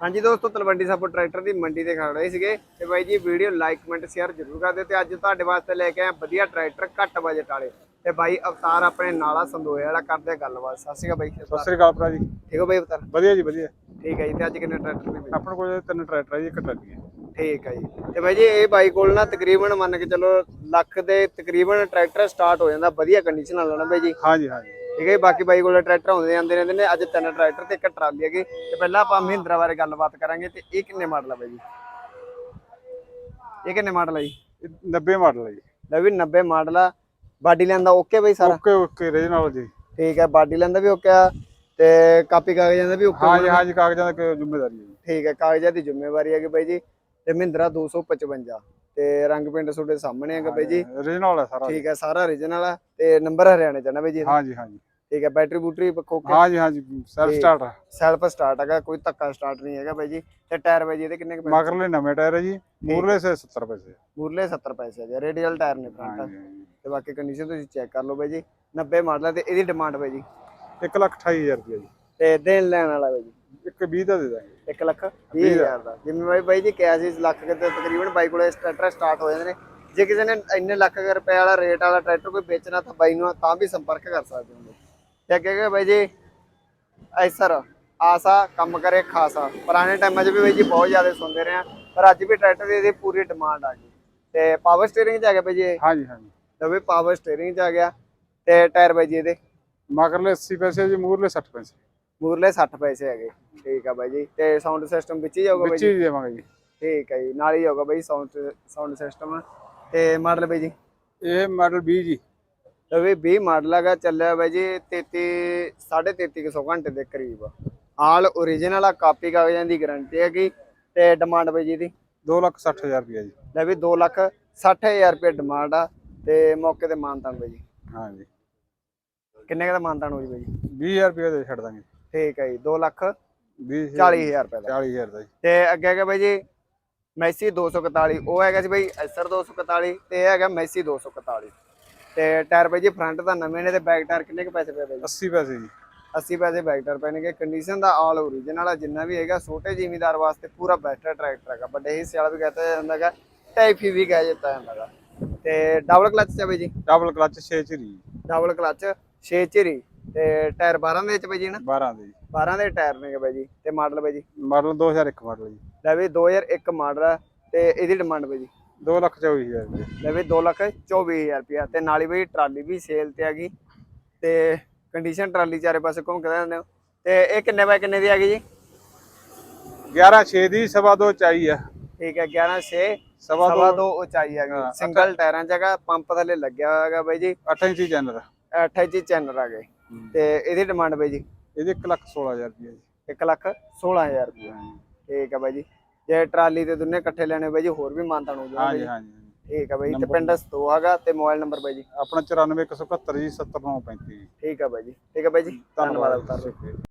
ਹਾਂਜੀ ਦੋਸਤੋ ਤਲਵੰਡੀ ਸਾਬੋ ਟਰੈਕਟਰ ਦੀ ਮੰਡੀ ਤੇ ਖੜ ਰਹੇ ਸੀਗੇ ਤੇ ਬਾਈ ਜੀ ਵੀਡੀਓ ਲਾਈਕ ਕਮੈਂਟ ਸ਼ੇਅਰ ਜ਼ਰੂਰ ਕਰ ਦਿਓ ਤੇ ਅੱਜ ਤੁਹਾਡੇ ਵਾਸਤੇ ਲੈ ਕੇ ਆਏ ਵਧੀਆ ਟਰੈਕਟਰ ਘੱਟ ਬਜਟ ਵਾਲੇ। ਤੇ ਬਾਈ ਅਵਤਾਰ ਆਪਣੇ ਨਾਲਾ ਸੰਦੋਏ ਵਾਲਾ ਕਰਦੇ ਆ ਗੱਲਬਾਤ। ਸਤਿ ਸ਼੍ਰੀ ਅਕਾਲ ਬਾਈ ਸਤਿ ਸ੍ਰੀ ਅਕਾਲ ਭਰਾ ਜੀ। ਠੀਕ ਹੋ ਬਾਈ ਅਵਤਾਰ? ਵਧੀਆ ਜੀ ਵਧੀਆ। ਠੀਕ ਹੈ ਜੀ ਤੇ ਅੱਜ ਕਿੰਨੇ ਟਰੈਕਟਰ ਨੇ ਬਾਈ? ਆਪਣੇ ਕੋਲ ਤਿੰਨ ਟਰੈਕਟਰ ਆ ਜੀ ਇੱਕ ਟਰਾਲੀ ਹੈ ਠੀਕ ਹੈ ਜੀ। ਤੇ ਬਾਈ ਜੀ ਇਹ ਬਾਈ ਕੋਲ ਨਾ ਤਕਰੀਬਨ ਮੰਨ ਕੇ ਚੱਲੋ ਲੱਖ ਦੇ ਤਕਰੀਬਨ ਟਰੈਕਟਰ ਸਟਾਰਟ ਹੋ ਜਾਂਦਾ ਵਧੀਆ ਕੰਡੀਸ਼ਨ ਨਾਲ ਨਾ ਬਾਈ ਜੀ? ਹਾਂਜੀ ਹਾਂਜੀ। ਠੀਕ ਹੈ ਜੀ, ਬਾਕੀ ਬਾਈ ਕੋਲ ਟਰੈਕਟਰ ਆਉਂਦੇ ਜਾਂਦੇ ਰਹਿੰਦੇ ਨੇ ਅੱਜ ਤਿੰਨ ਟਰੈਕਟਰ ਤੇ ਇੱਕ ਟਰਾਲੀ ਹੈਗੀ। ਤੇ ਪਹਿਲਾਂ ਆਪਾਂ ਮਹਿੰਦਰਾ ਬਾਰੇ ਗੱਲਬਾਤ ਕਰਾਂਗੇ ਤੇ ਇਹ ਕਿੰਨੇ ਮਾਡਲ ਆ ਬਾਈ ਜੀ? ਇਹ ਕਿੰਨੇ ਮਾਡਲ ਆ ਜੀ? ਇਹ 90 ਮਾਡਲ ਹੈ ਜੀ। ਲੈ ਵੀ 90 ਮਾਡਲ ਆ। ਬਾਡੀ ਲੈਂਦਾ ਓਕੇ ਬਾਈ ਸਾਰਾ? ਓਕੇ ਓਕੇ ਰੀਜਨਲ ਜੀ। ਠੀਕ ਹੈ ਬਾਡੀ ਲੈਂਦਾ ਵੀ ਓਕੇ ਆ। ਤੇ ਕਾਪੀ ਕਾਗਜ਼ਾਂ ਦਾ ਵੀ ਓਕੇ ਹਾਂਜੀ ਹਾਂਜੀ ਕਾਗਜ਼ਾਂ ਦੀ ਜ਼ਿੰਮੇਵਾਰੀ ਹੈ ਜੀ ਠੀਕ ਹੈ ਕਾਗਜ਼ਾਂ ਦੀ ਜ਼ਿੰਮੇਵਾਰੀ ਹੈਗੀ ਬਾਈ ਜੀ। ਤੇ ਮਹਿੰਦਰਾ 255 ਤੇ ਰੰਗ ਪਿੰਡ ਤੁਹਾਡੇ ਸਾਹਮਣੇ ਹੈਗਾ ਬਾਈ ਜੀ। ਰੀਜਨਲ ਹੈ ਸਾਰਾ। ਠੀਕ ਹੈ ਸਾਰਾ origignal ਆ ਤੇ ਨੰਬਰ ਹਰਿਆਣੇ ਚ ਨਾ ਬਾਈ ਜੀ? ਹਾਂਜੀ ਹਾਂਜੀ। ਠੀਕ ਹੈ ਬੈਟਰੀ ਬੂਟਰੀ ਪੱਖੋਂ ਹਾਂਜੀ ਹਾਂਜੀ ਸੈਲਫ ਸਟਾਰਟ ਆ ਸੈਲਫ ਸਟਾਰਟ ਹੈਗਾ ਕੋਈ ਧੱਕਾ ਸਟਾਰਟ ਨਹੀਂ ਹੈਗਾ ਬਾਈ ਜੀ। ਤੇ ਟਾਇਰ ਬਾਈ ਜੀ ਇਹਦੇ ਕਿੰਨੇ ਕੁ ਮਗਰਲੇ ਨਵੇਂ ਟਾਇਰ ਹੈ ਜੀ ਮੂਰਲੇ ਸੇ 70 ਪੈਸੇ। ਮੂਰਲੇ 70 ਪੈਸੇ ਹੈਗੇ ਰੇਡੀਅਲ ਟਾਇਰ ਨੇ ਫਰੰਟ। ਤੇ ਬਾਕੀ ਕੰਡੀਸ਼ਨ ਤੁਸੀਂ ਚੈੱਕ ਕਰ ਲਓ ਬਾਈ ਜੀ। 90 ਮਾਡਲ ਤੇ ਇਹਦੀ ਡਿਮਾਂਡ ਬਾਈ ਜੀ। ਇੱਕ ਲੱਖ 28000 ਰੁਪਏ ਜੀ। ਤੇ ਦੇਣ ਲੈਣ ਵਾਲਾ ਬਾਈ ਜੀ। ਇੱਕ 20 ਦਾ ਦੇ ਦਾਂਗੇ। 1 ਲੱਖ 20000 ਦਾ। ਜਿਵੇਂ ਬਾਈ ਬਾਈ ਜੀ ਕਿਹਾ ਸੀ ਇਸ ਲੱਖ ਤੇ ਤਕਰੀਬਨ ਬਾਈ ਕੋਲੇ ਟਰੈਕਟਰ ਸਟਾਰਟ ਹੋ ਜਾਂਦੇ ਨੇ। ਜੇ ਕਿਸੇ ਨੇ ਇੰਨੇ ਲੱਖ ਰੁਪਏ ਵਾਲਾ ਰੇਟ ਵਾਲਾ ਟਰੈਕਟਰ ਕੋਈ ਵੇਚਣਾ ਤਾਂ ਬਾਈ ਨੂੰ ਤਾਂ ਵੀ ਸੰਪਰਕ ਕਰ ਸਕਦੇ ਹੋ ਤੇ ਅੱਗੇ ਕਿ ਬਾਈ ਜੀ ਐਸਰ ਆਸਾ ਕੰਮ ਕਰੇ ਖਾਸਾ। ਪੁਰਾਣੇ ਟਾਈਮਾਂ 'ਚ ਵੀ ਬਾਈ ਜੀ ਬਹੁਤ ਜ਼ਿਆਦਾ ਸੁਣਦੇ ਰਹੇ ਆ ਪਰ ਅੱਜ ਵੀ ਟਰੈਕਟਰ ਦੀ ਇਹਦੀ ਪੂਰੀ ਡਿਮਾਂਡ ਆ ਗਈ। ਤੇ ਪਾਵਰ ਸਟੀਅਰਿੰਗ 'ਚ ਆ ਗਿਆ ਬਾਈ ਜੀ ਹਾਂਜੀ ਹਾਂਜੀ। ਤਾਂ ਵੀ ਪਾਵਰ ਸਟੀਅਰਿੰਗ 'ਚ ਆ ਗਿਆ। ਤੇ ਟਾਇਰ ਬਾਈ ਜੀ ਇਹਦੇ? ਮਗਰਲੇ 80 ਪੈਸੇ ਜੀ ਮੂਰਲੇ 60 ਪੈਸੇ। ਮੂਰਲੇ 60 ਪੈਸੇ ਹੈਗੇ। ਠੀਕ ਆ ਬਾਈ ਜੀ ਤੇ ਸਾਊਂਡ ਸਿਸਟਮ ਵਿੱਚ ਹੀ ਜਾਊਗਾ ਬਾਈ ਵਿੱਚ ਜੀ? ਹੀ ਦੇਵਾਂਗੇ ਜੀ। ਠੀਕ ਹੈ ਜੀ ਨਾਲ ਹੀ ਹੋਗਾ ਬਾਈ ਸਾਊਂਡ ਸਾਊਂਡ ਸਿਸਟਮ ਤੇ ਮਾਡਲ ਬਾਈ ਜੀ? ਇਹ ਮਾਡਲ 20 ਜੀ। ਤੇ ਵੀ 20 ਮਾਡਲ ਹੈਗਾ ਚੱਲਿਆ ਬਾਈ ਜੀ 33 3350 ਘੰਟੇ ਦੇ ਕਰੀਬ। ਆਲ origignal ਆ ਕਾਪੀ ਕਾਗਜ਼ਾਂ ਦੀ ਗਾਰੰਟੀ ਹੈਗੀ ਤੇ ਡਿਮਾਂਡ ਬਾਈ ਜੀ ਦੀ 2 ਲੱਖ 60000 ਰੁਪਏ ਜੀ। ਲੈ ਵੀ 2 ਲੱਖ 60000 ਰੁਪਏ ਡਿਮਾਂਡ ਆ ਤੇ ਮੌਕੇ ਤੇ ਮਾਨਤਾਨ ਬਾਈ ਜੀ। ਹਾਂਜੀ ਕਿੰਨੇ ਦਾ ਮਾਨਤਾਨ ਹੋ ਜੀ ਬਾਈ ਜੀ? 20000 ਰੁਪਏ ਦੇ ਛੱਡ ਦਾਂਗੇ। ਠੀਕ ਹੈ ਜੀ 2 ਲੱਖ 20 40000 ਰੁਪਏ ਦਾ। 40000 ਦਾ ਜੀ। ਤੇ ਅੱਗੇ ਹੈਗਾ ਬਾਈ ਜੀ ਮੈਸੀ 241 ਉਹ ਹੈਗਾ ਸੀ ਬਾਈ ਐਸਰ 241 ਤੇ ਇਹ ਹੈਗਾ ਮੈਸੀ 241 ਤੇ ਟਾਇਰ ਬਾਈ ਜੀ ਫਰੰਟ ਦਾ ਨਵੇਂ ਨੇ ਤੇ ਬੈਕ ਟਾਇਰ ਕਿੰਨੇ ਕੁ ਪੈਸੇ ਪਏ ਬਾਈ ਜੀ? 80 ਪੈਸੇ ਜੀ। 80 ਪੈਸੇ ਬੈਕ ਟਾਇਰ ਪੈਣਗੇ ਕੰਡੀਸ਼ਨ ਦਾ ਆਲ ਓਰੀਜਨਲ ਆ ਜਿੰਨਾ ਵੀ ਹੈਗਾ ਛੋਟੇ ਜ਼ਿਮੀਦਾਰ ਵਾਸਤੇ ਪੂਰਾ ਬੈਸਟ ਟਰੈਕਟਰ ਹੈਗਾ। ਵੱਡੇ ਹਿੱਸੇ ਵਾਲਾ ਵੀ ਕਹਤਾ ਜਾਂਦਾ ਹੈਗਾ ਟਾਈਫੀ ਵੀ ਕਹਿ ਜਾਂਦਾ ਹੈਗਾ। ਤੇ ਡਬਲ ਕਲਚ ਚ ਬਾਈ ਜੀ? ਡਬਲ ਕਲਚ 6 ਚ ਜੀ ਡਬਲ ਕਲਚ 6 ਚਿਰੀ ਤੇ ਟਾਇਰ 12 ਦੇ ਵਿੱਚ ਬਾਈ ਜੀ ਨਾ? 12 ਦੇ ਜੀ। 12 ਦੇ ਟਾਇਰ ਨੇਗੇ ਬਾਈ ਜੀ। ਤੇ ਮਾਡਲ ਬਾਈ ਜੀ? ਮਾਡਲ 2001 ਮਾਡਲ ਜੀ। ਲੈ ਵੀ 2001 ਮਾਡਲ ਆ ਤੇ ਇਹਦੀ ਡਿਮਾਂਡ ਬਾਈ ਜੀ? 2 ਲੱਖ 24000 ਰੁਪਏ ਲੈ ਵੀ 2 ਲੱਖ 24000 ਰੁਪਇਆ ਤੇ ਨਾਲ ਹੀ ਬਈ ਟਰਾਲੀ ਵੀ ਸੇਲ ਤੇ ਆ ਗਈ। ਤੇ ਕੰਡੀਸ਼ਨ ਟਰਾਲੀ ਚਾਰੇ ਪਾਸੇ ਘੁੰਮ ਕੇ ਦਿੰਦੇ ਹੋ। ਤੇ ਇਹ ਕਿੰਨੇ ਬਾਏ ਕਿੰਨੇ ਦੀ ਆ ਗਈ ਜੀ? 11 6 ਦੀ ਸਵਾ ਦੋ ਚਾਈ ਆ। ਠੀਕ ਹੈ 11 6 ਸਵਾ ਸਵਾ ਦੋ ਦੋ ਉਚਾਈ ਆ ਗਈ। ਹਾਂ, ਸਿੰਗਲ ਟਾਇਰਾਂ ਹੈਗਾ ਪੰਪ ਥੱਲੇ ਲੱਗਿਆ ਹੋਇਆ ਹੈਗਾ ਬਾਈ ਜੀ। 8 ਇੰਚੀ ਚੈਨਲ 28 ਚੈਨਲ ਆ ਗਏ। ਤੇ ਇਹਦੀ ਡਿਮਾਂਡ ਬਾਈ ਜੀ? ਇਹਦੇ 1 ਲੱਖ 16000 ਰੁਪਏ ਜੀ। 1 ਲੱਖ 16000 ਰੁਪਇਆ ਠੀਕ ਹੈ ਬਾਈ ਜੀ। ਜੇ ਟਰਾਲੀ ਤੇ ਦੁੰਨੇ ਇਕੱਠੇ ਲੈਣੇ ਬਾਈ ਜੀ ਹੋਰ ਵੀ ਮਾਨਤਾਨ ਹੋ ਜਾਣਗੇ ਹਾਂਜੀ ਹਾਂਜੀ ਠੀਕ ਹੈ ਬਾਈ ਤੇ ਪਿੰਡ ਸਤੋ ਹੈਗਾ ਤੇ ਮੋਬਾਈਲ ਨੰਬਰ ਬਾਈ ਜੀ। ਆਪਣਾ 94171 ਜੀ 70935 ਠੀਕ ਹੈ ਬਾਈ ਜੀ। ਠੀਕ ਹੈ ਬਾਈ ਜੀ। ਧੰਨਵਾਦ। ਅਵਤਾਰ ਧੰਨਵਾਦ